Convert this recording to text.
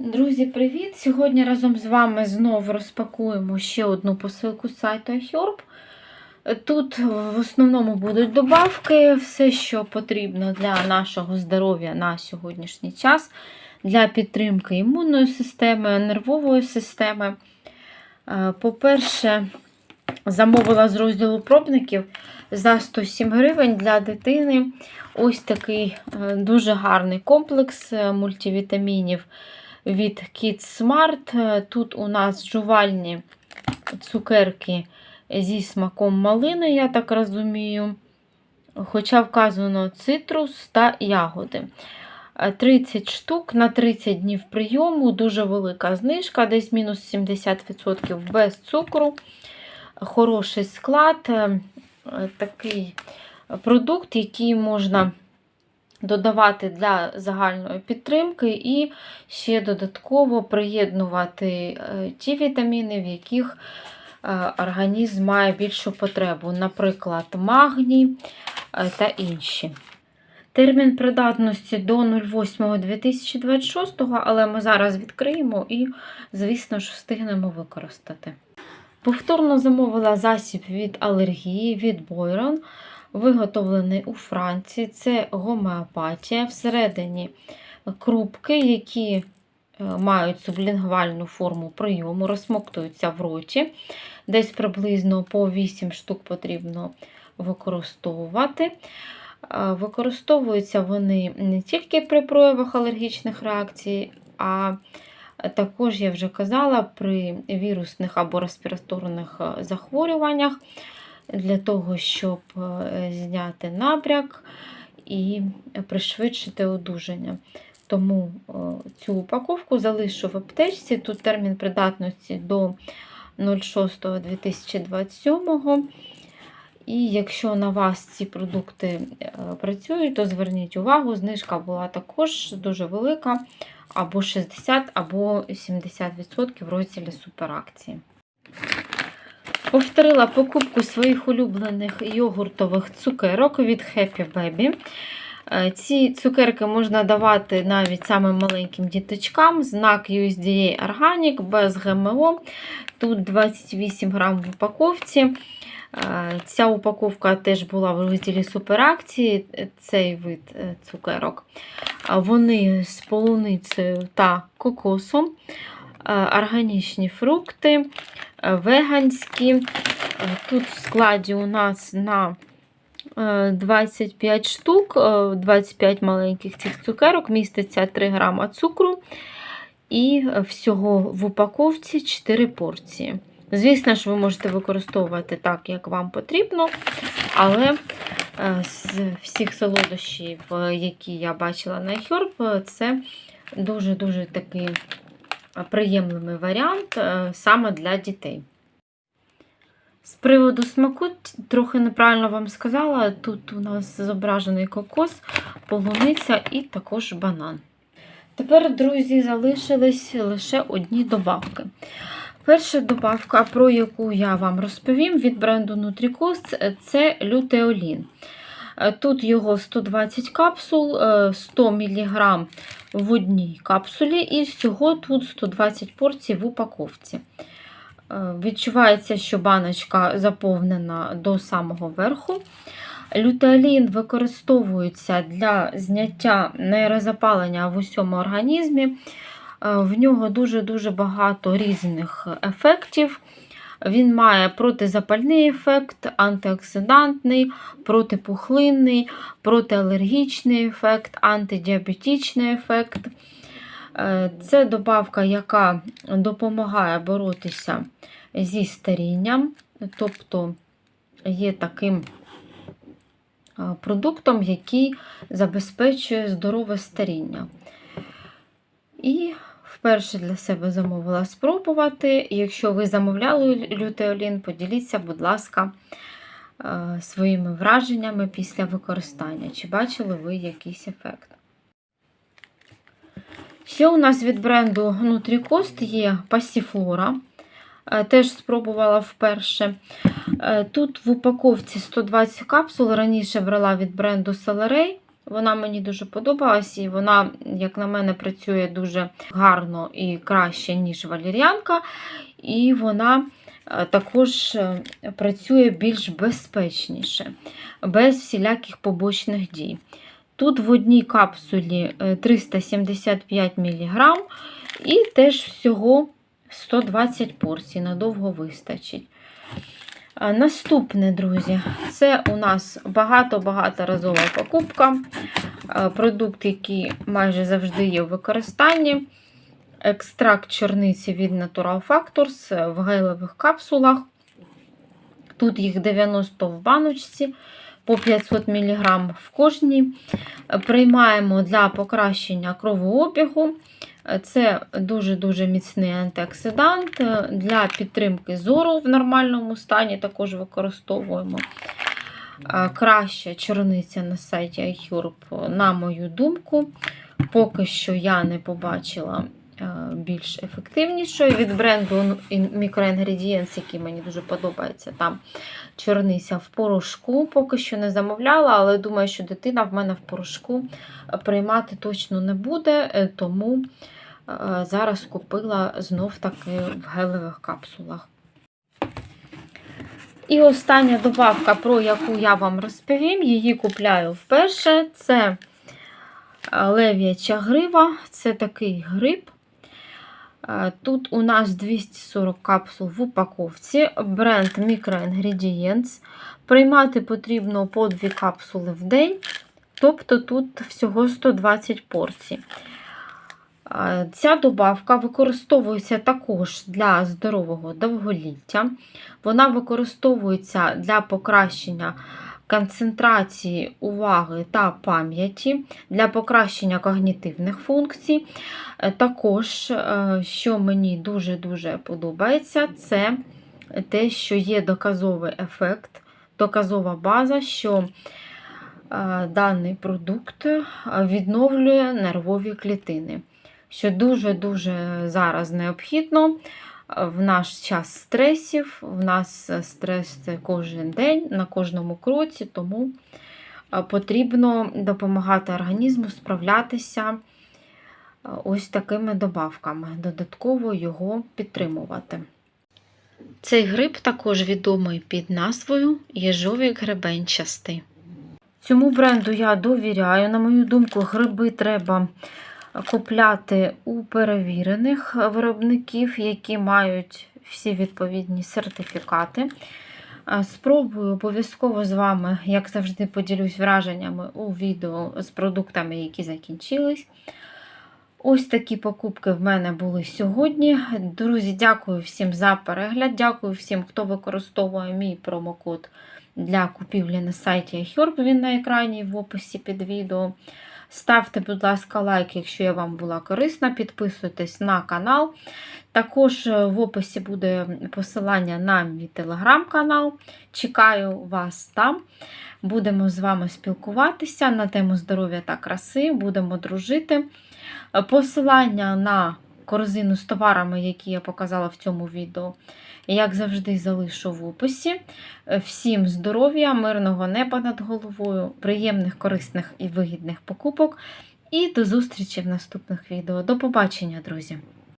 Друзі, привіт! Сьогодні разом з вами знову розпакуємо ще одну посилку з сайту iHerb. Тут в основному будуть добавки, все, що потрібно для нашого здоров'я на сьогоднішній час, для підтримки імунної системи, нервової системи. Е, По-перше, замовила з розділу пробників за 107 гривень для дитини. Ось такий е, дуже гарний комплекс е, мультивітамінів від Kids Smart. Тут у нас жувальні цукерки зі смаком малини, я так розумію. Хоча вказано цитрус та ягоди. 30 штук на 30 днів прийому, дуже велика знижка, десь мінус 70% без цукру. Хороший склад, е, такий продукт, який можна додавати для загальної підтримки, і ще додатково приєднувати е, ті вітаміни, в яких е, організм має більшу потребу, наприклад, магній е, та інші. Термін придатності до 08.2026, але ми зараз відкриємо і, звісно ж, встигнемо використати. Повторно замовила засіб від алергії від Бойрон, виготовлений у Франції. Це гомеопатія. Всередині крупки, які е, мають сублінгвальну форму прийому, розсмоктуються в роті. Десь приблизно по 8 штук потрібно використовувати. Е, Використовуються вони не тільки при проявах алергічних реакцій, а також, я вже казала, при вірусних або респіраторних е, захворюваннях для того, щоб е, зняти набряк і пришвидшити одужання. Тому е, цю упаковку залишу в аптечці. Тут термін придатності до 06.2027. І якщо на вас ці продукти працюють, то зверніть увагу, знижка була також дуже велика, або 60, або 70% в розділі суперакції. Повторила покупку своїх улюблених йогуртових цукерок від Happy Baby. Ці цукерки можна давати навіть самим маленьким діточкам. Знак USDA Organic без ГМО. Тут 28 грам в упаковці. Ця упаковка теж була в розділі суперакції, цей вид цукерок. Вони з полуницею та кокосом, органічні фрукти, веганські. Тут в складі у нас на 25 штук, 25 маленьких цих цукерок, міститься 3 грама цукру. І всього в упаковці 4 порції. Звісно ж, ви можете використовувати так, як вам потрібно, але з всіх солодощів, які я бачила на Herb, це дуже-дуже такий приємний варіант саме для дітей. З приводу смаку, трохи неправильно вам сказала, тут у нас зображений кокос, полуниця і також банан. Тепер, друзі, залишились лише одні добавки. Перша добавка, про яку я вам розповім від бренду Nutricost, це лютеолін. Тут його 120 капсул, 100 мг в одній капсулі, і всього тут 120 порцій в упаковці. Відчувається, що баночка заповнена до самого верху. Лютеолін використовується для зняття нейрозапалення в усьому організмі. В нього дуже-дуже багато різних ефектів. Він має протизапальний ефект, антиоксидантний, протипухлинний, протиалергічний ефект, антидіабетичний ефект. Це добавка, яка допомагає боротися зі старінням, тобто є таким продуктом, який забезпечує здорове старіння. І вперше для себе замовила спробувати. Якщо ви замовляли лютеолін, поділіться, будь ласка, своїми враженнями після використання. Чи бачили ви якийсь ефект? Ще у нас від бренду Nutricost є пасіфлора. Теж спробувала вперше. Тут в упаковці 120 капсул, раніше брала від бренду Celeray Вона мені дуже подобалась, і вона, як на мене, працює дуже гарно і краще, ніж валір'янка. І вона е, також е, працює більш безпечніше, без всіляких побочних дій. Тут в одній капсулі е, 375 мг і теж всього 120 порцій, надовго вистачить. Наступне, друзі, це у нас багато-багаторазова покупка. Продукт, який майже завжди є в використанні. Екстракт чорниці від Natural Factors в гелевих капсулах. Тут їх 90 в баночці, по 500 мг в кожній. Приймаємо для покращення кровообігу. Це дуже-дуже міцний антиоксидант. Для підтримки зору в нормальному стані також використовуємо. Краща чорниця на сайті iHerb, на мою думку. Поки що я не побачила більш ефективнішої від бренду Microingredients, який мені дуже подобається. Там чорниця в порошку. Поки що не замовляла, але думаю, що дитина в мене в порошку приймати точно не буде, тому зараз купила знов таки в гелевих капсулах. І остання добавка, про яку я вам розповім, її купляю вперше. Це лев'яча грива, це такий гриб. Тут у нас 240 капсул в упаковці, бренд Microingredients. Приймати потрібно по 2 капсули в день, тобто тут всього 120 порцій. Ця добавка використовується також для здорового довголіття. Вона використовується для покращення концентрації уваги та пам'яті, для покращення когнітивних функцій. Також, що мені дуже-дуже подобається, це те, що є доказовий ефект, доказова база, що даний продукт відновлює нервові клітини що дуже-дуже зараз необхідно в наш час стресів. В нас стрес кожен день, на кожному кроці, тому потрібно допомагати організму справлятися ось такими добавками, додатково його підтримувати. Цей гриб також відомий під назвою Єжовік гребенчастий. Цьому бренду я довіряю. На мою думку, гриби треба купляти у перевірених виробників, які мають всі відповідні сертифікати. Спробую обов'язково з вами, як завжди, поділюсь враженнями у відео з продуктами, які закінчились. Ось такі покупки в мене були сьогодні. Друзі, дякую всім за перегляд. Дякую всім, хто використовує мій промокод для купівлі на сайті iHerb. Він на екрані в описі під відео. Ставте, будь ласка, лайк, якщо я вам була корисна. Підписуйтесь на канал. Також е, в описі буде посилання на мій телеграм-канал. Чекаю вас там. Будемо з вами спілкуватися на тему здоров'я та краси, будемо дружити. Посилання на корзину з товарами, які я показала в цьому відео, як завжди, залишу в описі. Всім здоров'я, мирного неба над головою, приємних, корисних і вигідних покупок. І до зустрічі в наступних відео. До побачення, друзі!